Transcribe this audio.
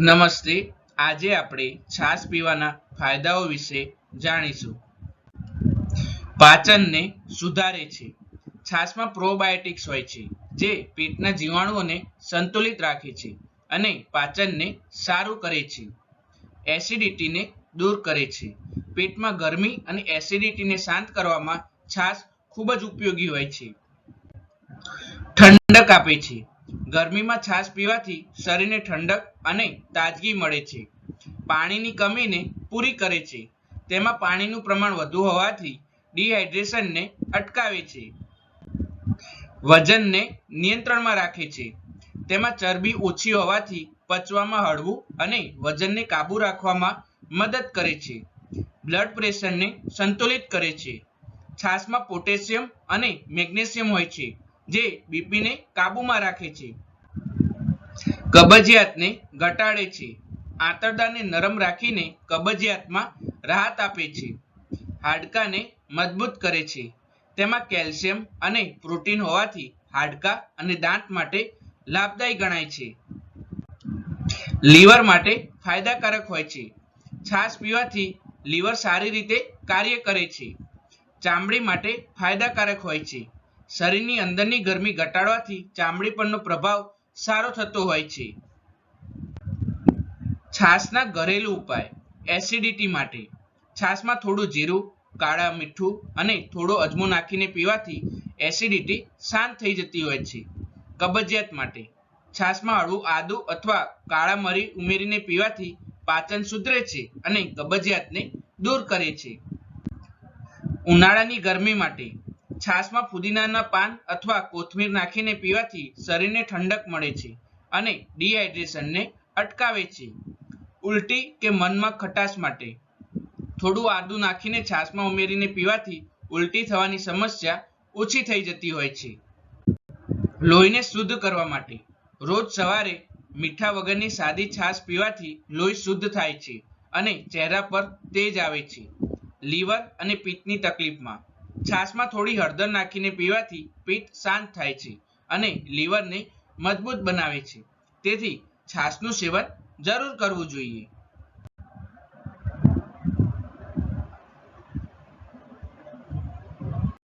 નમસ્તે. આજે આપણે છાશ પીવાના ફાયદાઓ વિશે જાણીશું. પાચનને સુધારે છે. છાશમાં પ્રોબાયોટિક્સ હોય છે, જે પેટના જીવાણુઓને સંતુલિત રાખે છે અને પાચનને સારું કરે છે. એસિડિટીને દૂર કરે છે. પેટમાં ગરમી અને એસિડિટીને શાંત કરવામાં છાશ ખૂબ જ ઉપયોગી હોય છે. ઠંડક આપે છે. ગરમીમાં છાશ પીવાથી શરીરને ઠંડક અને તાજગી મળે છે. પાણીની કમીને પૂરી કરે છે. તેમાં પાણીનું પ્રમાણ વધુ હોવાથી ડિહાઇડ્રેશનને અટકાવે છે. વજનને નિયંત્રણમાં રાખે છે. તેમાં ચરબી ઓછી હોવાથી પચવામાં હળવું અને વજનને કાબુ રાખવામાં મદદ કરે છે. બ્લડ પ્રેશરને સંતુલિત કરે છે. છાશમાં પોટેશિયમ અને મેગ્નેશિયમ હોય છે. જે બીપીને કાબૂમાં રાખે છે. કબજિયાતને ઘટાડે છે. આંતરડાને નરમ રાખીને કબજિયાતમાં રાહત આપે છે. હાડકાને મજબૂત કરે છે. તેમાં કેલ્શિયમ અને પ્રોટીન હોવાથી હાડકા અને દાંત માટે લાભદાયી ગણાય છે. લીવર માટે ફાયદાકારક હોય છે. છાશ પીવાથી લીવર સારી રીતે કાર્ય કરે છે. ચામડી માટે ફાયદાકારક હોય છે. શરીરની અંદરની ગરમી ઘટાડવાથી ચામડી પરનો પ્રભાવ સારો થતો હોય છે. છાશના ઘરેલું ઉપાય. એસિડિટી માટે. છાશમાં થોડું જીરું, કાળા મીઠું અને થોડો અજમો નાખીને પીવાથી એસિડિટી શાંત થઈ જતી હોય છે. કબજિયાત માટે. છાશમાં હળવું આદુ અથવા કાળા મરી ઉમેરીને પીવાથી પાચન સુધરે છે અને કબજિયાતને દૂર કરે છે. ઉનાળાની ગરમી માટે. છાશમાં ફુદીનાના પાન અથવા કોથમીર નાખીને પીવાથી શરીરને ઠંડક મળે છે અને ડિહાઇડ્રેશનને અટકાવે છે. ઉલટી કે મનમાં ખટાશ માટે. થોડું આદુ નાખીને છાશમાં ઉમેરીને પીવાથી ઉલટી થવાની સમસ્યા ઓછી થઈ જતી હોય છે. લોહીને શુદ્ધ કરવા માટે. રોજ સવારે મીઠા વગરની સાદી છાશ પીવાથી લોહી શુદ્ધ થાય છે અને ચહેરા પર તેજ આવે છે. લીવર અને પિત્તની તકલીફમાં. છાશમાં થોડી હળદર નાખીને પીવાથી પિત્ત શાંત થાય છે અને લીવરને મજબૂત બનાવે છે. તેથી છાશનું સેવન જરૂર કરવું જોઈએ.